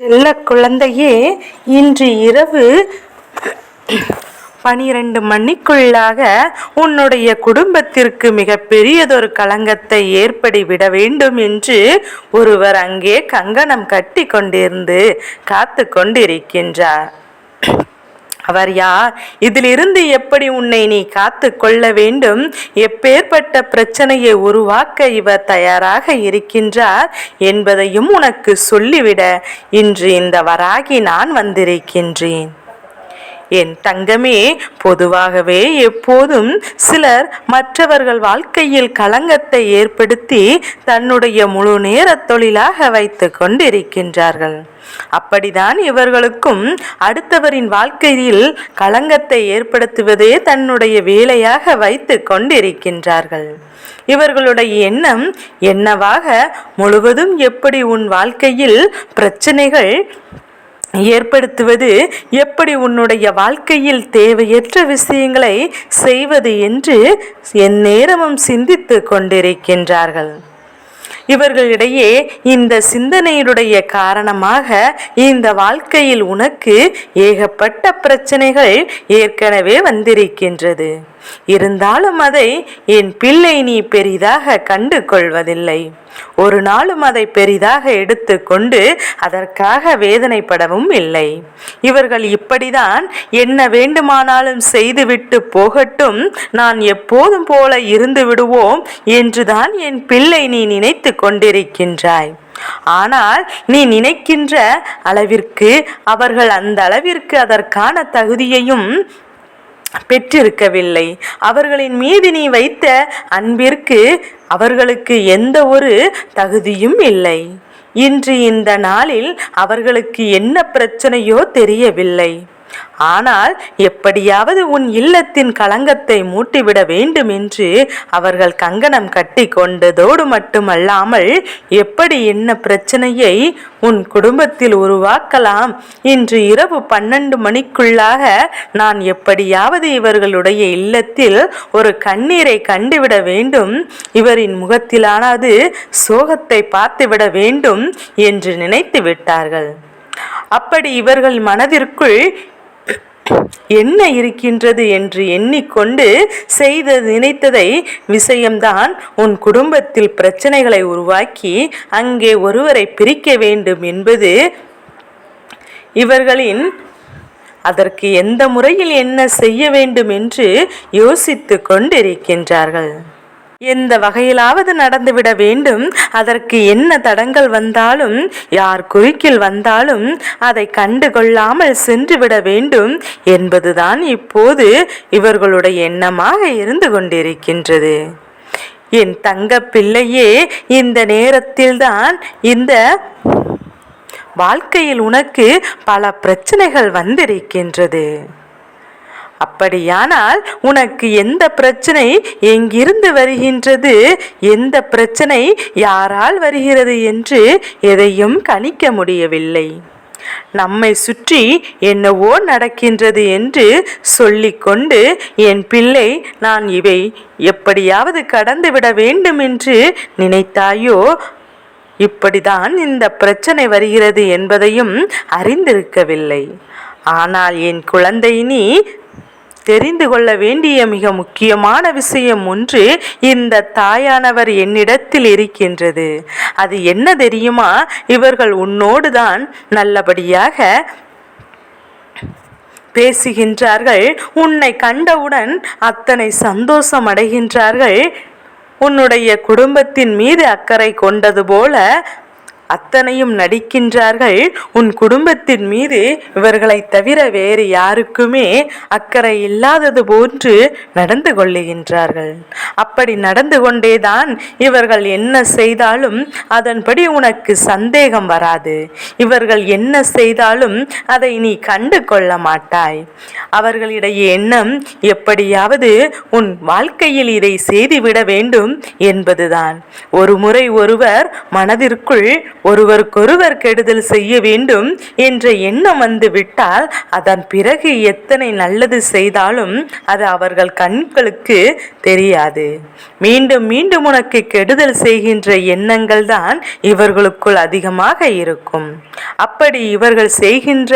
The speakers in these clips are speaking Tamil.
செல்ல குழந்தையே இன்று இரவு பனிரெண்டு மணிக்குள்ளாக உன்னுடைய குடும்பத்திற்கு மிக பெரியதொரு களங்கத்தை ஏற்படி விட வேண்டும் என்று ஒருவர் அங்கே கங்கணம் கட்டி கொண்டிருந்து காத்து கொண்டிருக்கின்றார். அவர் யார்? இதிலிருந்து எப்படி உன்னை நீ காத்து கொள்ள வேண்டும்? எப்பேற்பட்ட பிரச்சனையை உருவாக்க இவர் தயாராக இருக்கின்றார் என்பதையும் உனக்கு சொல்லிவிட இன்று இந்த வராகி நான் வந்திருக்கின்றேன். என் தங்கமே பொதுவாகவே எப்போதும் சிலர் மற்றவர்கள் வாழ்க்கையில் களங்கத்தை ஏற்படுத்தி தன்னுடைய முழு நேர தொழிலாக வைத்து கொண்டிருக்கின்றார்கள். அப்படிதான் இவர்களுக்கும் அடுத்தவரின் வாழ்க்கையில் களங்கத்தை ஏற்படுத்துவதே தன்னுடைய வேலையாக வைத்து கொண்டிருக்கின்றார்கள். இவர்களுடைய எண்ணம் என்னவாக முழுவதும் எப்படி உன் வாழ்க்கையில் பிரச்சனைகள் ஏற்படுத்துவது எப்படி உன்னுடைய வாழ்க்கையில் தேவையற்ற விஷயங்களை செய்வது என்று என் நேரமும் சிந்தித்து கொண்டிருக்கின்றார்கள். இவர்களிடையே இந்த சிந்தனையுடைய காரணமாக இந்த வாழ்க்கையில் உனக்கு ஏகப்பட்ட பிரச்சனைகள் ஏற்கனவே வந்திருக்கின்றது. இருந்தாலும் அதை என் பிள்ளை நீ பெரிதாக கண்டு கொள்வதில்லை ஒரு நாளும் அதை பெரிதாக எடுத்துக்கொண்டு அதற்காக வேதனைப்படவும் இல்லை. இவர்கள் இப்படிதான் என்ன வேண்டுமானாலும் செய்துவிட்டு போகட்டும் நான் எப்போதும் போல இருந்து விடுவோம் என்றுதான் என் பிள்ளை நீ நினைத்து கொண்டிருக்கின்றாய். ஆனால் நீ நினைக்கின்ற அளவிற்கு அவர்கள் அந்த அளவிற்கு அதற்கான தகுதியையும் பெற்றிருக்கவில்லை. அவர்களின் மீது நீ வைத்த அன்பிற்கு அவர்களுக்கு எந்த ஒரு தகுதியும் இல்லை. இன்று இந்த நாளில் அவர்களுக்கு என்ன பிரச்சனையோ தெரியவில்லை. ஆனால் எப்படியாவது உன் இல்லத்தின் களங்கத்தை மூட்டிவிட வேண்டும் என்று அவர்கள் கங்கணம் கட்டி கொண்டதோடு மட்டுமல்லாமல் எப்படி என்ன பிரச்சனையை உன் குடும்பத்தில் உருவாக்கலாம்? இன்று இரவு பன்னெண்டு மணிக்குள்ளாக நான் எப்படியாவது இவர்களுடைய இல்லத்தில் ஒரு கண்ணீரை கண்டுவிட வேண்டும். இவரின் முகத்திலானது சோகத்தை பார்த்துவிட வேண்டும் என்று நினைத்து விட்டார்கள். அப்படி இவர்கள் மனதிற்குள் என்ன இருக்கின்றது என்று எண்ணிக்கொண்டு செய்த நினைத்ததை விஷயம்தான் உன் குடும்பத்தில் பிரச்சனைகளை உருவாக்கி அங்கே ஒருவரை பிரிக்க வேண்டும் என்பது இவர்களின் அதற்கு எந்த முறையில் என்ன செய்ய வேண்டும் என்று யோசித்து கொண்டிருக்கின்றார்கள். எந்த வகையிலாவது நடந்துவிட வேண்டும். அதற்கு என்ன தடங்கள் வந்தாலும் யார் குறுக்கில் வந்தாலும் அதை கண்டுகொள்ளாமல் சென்றுவிட வேண்டும் என்பதுதான் இப்போது இவர்களுடைய எண்ணமாக இருந்து கொண்டிருக்கின்றது. என் தங்க பிள்ளையே இந்த நேரத்தில்தான் இந்த வாழ்க்கையில் உனக்கு பல பிரச்சனைகள் வந்திருக்கின்றது. அப்படியானால் உனக்கு எந்த பிரச்சனை எங்கிருந்து வருகின்றது? எந்த பிரச்சனை யாரால் வருகிறது என்று எதையும் கணிக்க முடியவில்லை. நம்மை சுற்றி என்னவோ நடக்கின்றது என்று சொல்லிக்கொண்டு என் பிள்ளை நான் இவை எப்படியாவது கடந்துவிட வேண்டும் என்று நினைத்தாயோ? இப்படிதான் இந்த பிரச்சனை வருகிறது என்பதையும் அறிந்திருக்கவில்லை. ஆனால் என் குழந்தை நீ தெரிந்து கொள்ள வேண்டிய மிக முக்கியமான விஷயம் ஒன்று இந்த தாயானவர் என்னிடத்தில் இருக்கின்றது. அது என்ன தெரியுமா? இவர்கள் உன்னோடு தான் நல்லபடியாக பேசுகின்றார்கள். உன்னை கண்டவுடன் அத்தனை சந்தோஷம் அடைகின்றார்கள். உன்னுடைய குடும்பத்தின் மீது அக்கறை கொண்டது போல அத்தனையும் நடிக்கின்றார்கள். உன் குடும்பத்தின் மீது இவர்களை தவிர வேறு யாருக்குமே அக்கறை இல்லாதது போன்று நடந்து கொள்ளுகின்றார்கள். அப்படி நடந்து கொண்டேதான் இவர்கள் என்ன செய்தாலும் அதன்படி உனக்கு சந்தேகம் வராது. இவர்கள் என்ன செய்தாலும் அதை நீ கண்டு கொள்ள மாட்டாய். அவர்களிடையே எண்ணம் எப்படியாவது உன் வாழ்க்கையில் இதை செய்துவிட வேண்டும் என்பதுதான். ஒரு முறை ஒருவர் மனதிற்குள் ஒருவருக்கொருவர் கெடுதல் செய்ய வேண்டும் என்ற எண்ணம் வந்து விட்டால் அதன் பிறகு எத்தனை நல்லது செய்தாலும் அது அவர்கள் கண்களுக்கு தெரியாது. மீண்டும் மீண்டும் உனக்கு கெடுதல் செய்கின்ற எண்ணங்கள் தான் இவர்களுக்குள் அதிகமாக இருக்கும். அப்படி இவர்கள் செய்கின்ற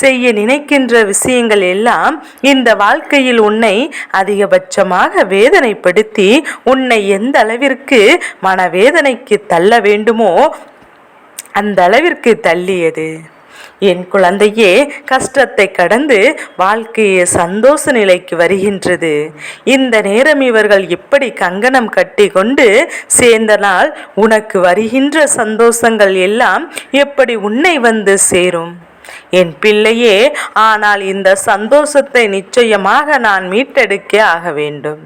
செய்ய நினைக்கின்ற விஷயங்கள் எல்லாம் இந்த வாழ்க்கையில் உன்னை அதிகபட்சமாக வேதனைப்படுத்தி உன்னை எந்த அளவிற்கு மனவேதனைக்கு தள்ள வேண்டுமோ அந்த அளவிற்கு தள்ளியது. என் குழந்தையே கஷ்டத்தை கடந்து வாழ்க்கையை சந்தோஷ நிலைக்கு வருகின்றது. இந்த நேரம் இவர்கள் எப்படி கங்கணம் கட்டி கொண்டு சேர்ந்த நாள் உனக்கு வருகின்ற சந்தோஷங்கள் எல்லாம் எப்படி உன்னை வந்து சேரும்? என் பிள்ளையே ஆனால் இந்த சந்தோஷத்தை நிச்சயமாக நான் மீட்டெடுக்கே ஆக வேண்டும்.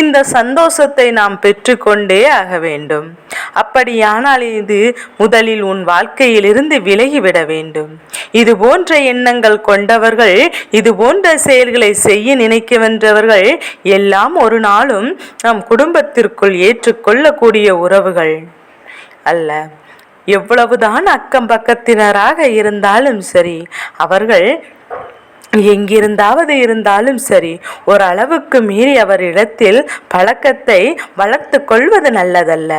இந்த சந்தோஷத்தை நாம் பெற்றுக்கொண்டே ஆக வேண்டும். அப்படியானால் இது முதலில் உன் வாழ்க்கையிலிருந்து விலகிவிட வேண்டும். இது போன்ற எண்ணங்கள் கொண்டவர்கள் இது போன்ற செயல்களை செய்ய நினைக்கின்றவர்கள் எல்லாம் ஒரு நாளும் நம் குடும்பத்திற்குள் ஏற்றுக்கொள்ளக்கூடிய உறவுகள் அல்ல. எவ்வளவுதான் அக்கம் பக்கத்தினராக இருந்தாலும் சரி அவர்கள் எங்கிருந்தாவது இருந்தாலும் சரி ஓரளவுக்கு மீறி அவரிடத்தில் பழக்கத்தை வளர்த்து கொள்வது நல்லதல்ல.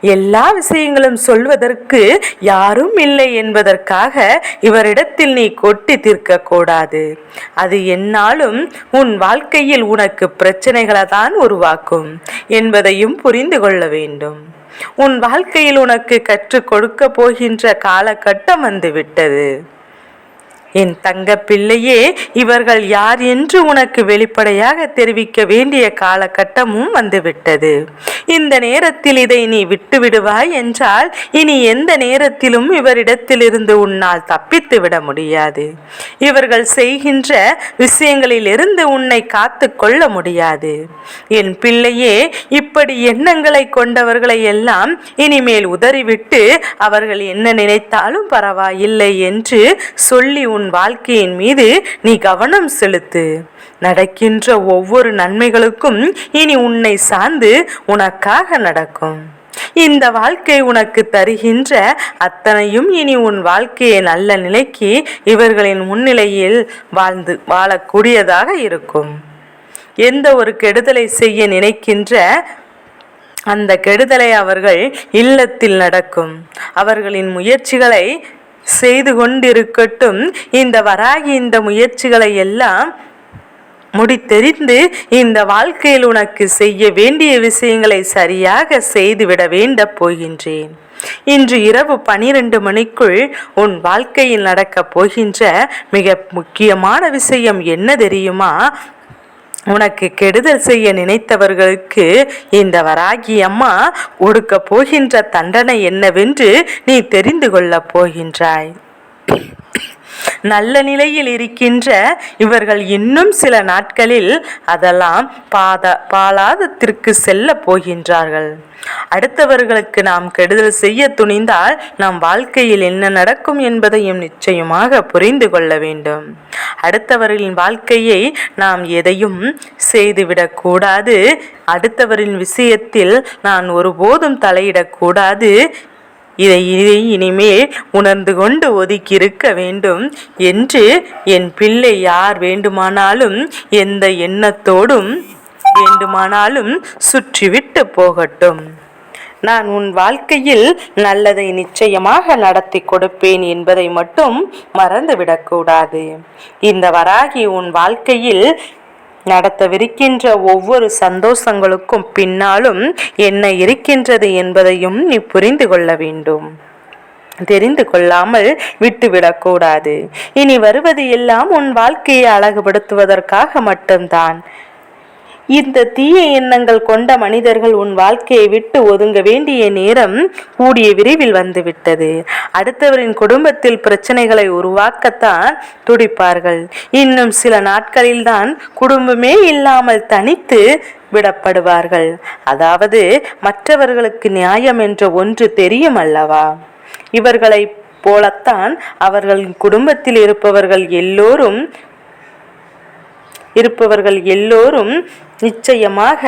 எல்லா விஷயங்களும் சொல்வதற்கு யாரும் இல்லை என்பதற்காக இவரிடத்தில் நீ கொட்டி தீர்க்கக்கூடாது அது என்னாலும் உன் வாழ்க்கையில் உனக்கு பிரச்சனைகளை தான் உருவாக்கும் என்பதையும் புரிந்து கொள்ள வேண்டும். உன் வாழ்க்கையில் உனக்கு கற்றுக் கொடுக்க போகின்ற காலகட்டம் வந்துவிட்டது என் தங்க பிள்ளையே இவர்கள் யார் என்று உனக்கு வெளிப்படையாக தெரிவிக்க வேண்டிய காலகட்டமும் வந்துவிட்டது. இந்த நேரத்தில் இதை நீ விட்டு விடுவாய் என்றால் இனி எந்த நேரத்திலும் இவரிடத்திலிருந்து உன்னால் தப்பித்து விட முடியாது. இவர்கள் செய்கின்ற விஷயங்களிலிருந்து உன்னை காத்து கொள்ள முடியாது. என் பிள்ளையே இப்படி எண்ணங்களை கொண்டவர்களை எல்லாம் இனிமேல் உதறிவிட்டு அவர்கள் என்ன நினைத்தாலும் பரவாயில்லை என்று சொல்லி உன் உன் வாழ்க்கையின் மீது நீ கவனம் செலுத்து. நடக்கின்ற ஒவ்வொரு நன்மைகளுக்கும் இனி உன்னை சார்ந்து உனக்காக நடக்கும். இந்த வாழ்க்கை உனக்கு தருகின்ற அத்தனையும் இனி உன் வாழ்க்கையை நல்ல நிலைக்கு இவர்களின் முன்னிலையில் வாழ்ந்து வாழக்கூடியதாக இருக்கும். எந்த ஒரு கெடுதலை செய்ய நினைக்கின்ற அந்த கெடுதலை அவர்கள் இல்லத்தில் நடக்கும். அவர்களின் முயற்சிகளை செய்து கொண்டிருக்கட்டும். இந்த வராகி இந்த முயற்சிகளை எல்லாம் முடித்தெறிந்து இந்த வாழ்க்கையில் உனக்கு செய்ய வேண்டிய விஷயங்களை சரியாக செய்துவிட வேண்ட போகின்றேன். இன்று இரவு பனிரெண்டு மணிக்குள் உன் வாழ்க்கையில் நடக்கப் போகின்ற மிக முக்கியமான விஷயம் என்ன தெரியுமா? உனக்கு கெடுதல் செய்ய நினைத்தவர்களுக்கு இந்த வராகி அம்மா கொடுக்க போகின்ற தண்டனை என்னவென்று நீ தெரிந்து கொள்ளப் போகின்றாய். நல்ல நிலையில் இருக்கின்ற இவர்கள் இன்னும் சில நாட்களில் அதெல்லாம் பாத பாலாதத்திற்கு செல்ல போகின்றார்கள். அடுத்தவர்களுக்கு நாம் கெடுதல் செய்ய துணிந்தால் நம் வாழ்க்கையில் என்ன நடக்கும் என்பதையும் நிச்சயமாக புரிந்து கொள்ள வேண்டும். அடுத்தவர்களின் வாழ்க்கையை நாம் எதையும் செய்துவிடக்கூடாது அடுத்தவரின் விஷயத்தில் நான் ஒருபோதும் தலையிடக்கூடாது இதை இதை இனிமேல் உணர்ந்து கொண்டு ஒதுக்கியிருக்க வேண்டும் என்று என் பிள்ளை யார் வேண்டுமானாலும் எந்த எண்ணத்தோடும் வேண்டுமானாலும் சுற்றிவிட்டு போகட்டும். நான் உன் வாழ்க்கையில் நல்லதை நிச்சயமாக நடத்தி கொடுப்பேன் என்பதை மட்டும் மறந்துவிடக்கூடாது. இந்த வராகி உன் வாழ்க்கையில் நடத்தவிருக்கின்ற ஒவ்வொரு சந்தோஷங்களுக்கும் பின்னாலும் என்ன இருக்கின்றது என்பதையும் நீ புரிந்து கொள்ள வேண்டும். தெரிந்து கொள்ளாமல் விட்டுவிடக்கூடாது. இனி வருவது எல்லாம் உன் வாழ்க்கையை அழகுபடுத்துவதற்காக மட்டும்தான். இந்த தீய எண்ணங்கள் கொண்ட மனிதர்கள் உன் வாழ்க்கையை விட்டு ஒதுங்க வேண்டிய நேரம் கூடிய விரைவில் வந்துவிட்டது. அடுத்தவரின் குடும்பத்தில் பிரச்சனைகளை உருவாக்கத்தான் துடிப்பார்கள். இன்னும் சில நாட்களில்தான் குடும்பமே இல்லாமல் தனித்து விடப்படுவார்கள். அதாவது மற்றவர்களுக்கு நியாயம் என்ற ஒன்று தெரியும் அல்லவா? இவர்களை போலத்தான் அவர்களின் குடும்பத்தில் இருப்பவர்கள் எல்லோரும் இருப்பவர்கள் எல்லோரும் நிச்சயமாக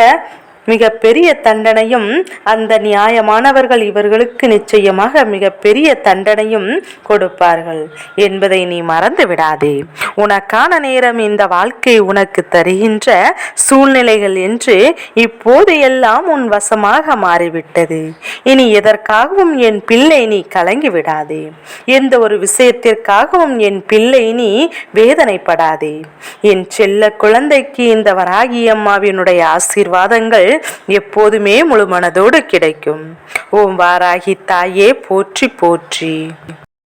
மிக பெரிய தண்டனையும் அந்த நியாயமானவர்கள் இவர்களுக்கு நிச்சயமாக மிக பெரிய தண்டனையும் கொடுப்பார்கள். என்பதை நீ மறந்து விடாதே. உனக்கான நேரம் இந்த வாழ்க்கை உனக்கு தருகின்ற சூழ்நிலைகள் என்று இப்போது எல்லாம் உன் வசமாக மாறிவிட்டது. இனி எதற்காகவும் என் பிள்ளை நீ கலங்கி விடாதே. எந்த ஒரு விஷயத்திற்காகவும் என் பிள்ளை நீ வேதனைப்படாதே. என் செல்ல குழந்தைக்கு இந்த வராகி அம்மாவினுடைய ஆசீர்வாதங்கள் எப்போதுமே முழு மனதோடு கிடைக்கும். ஓம் வாராகி தாயே போற்றி போற்றி.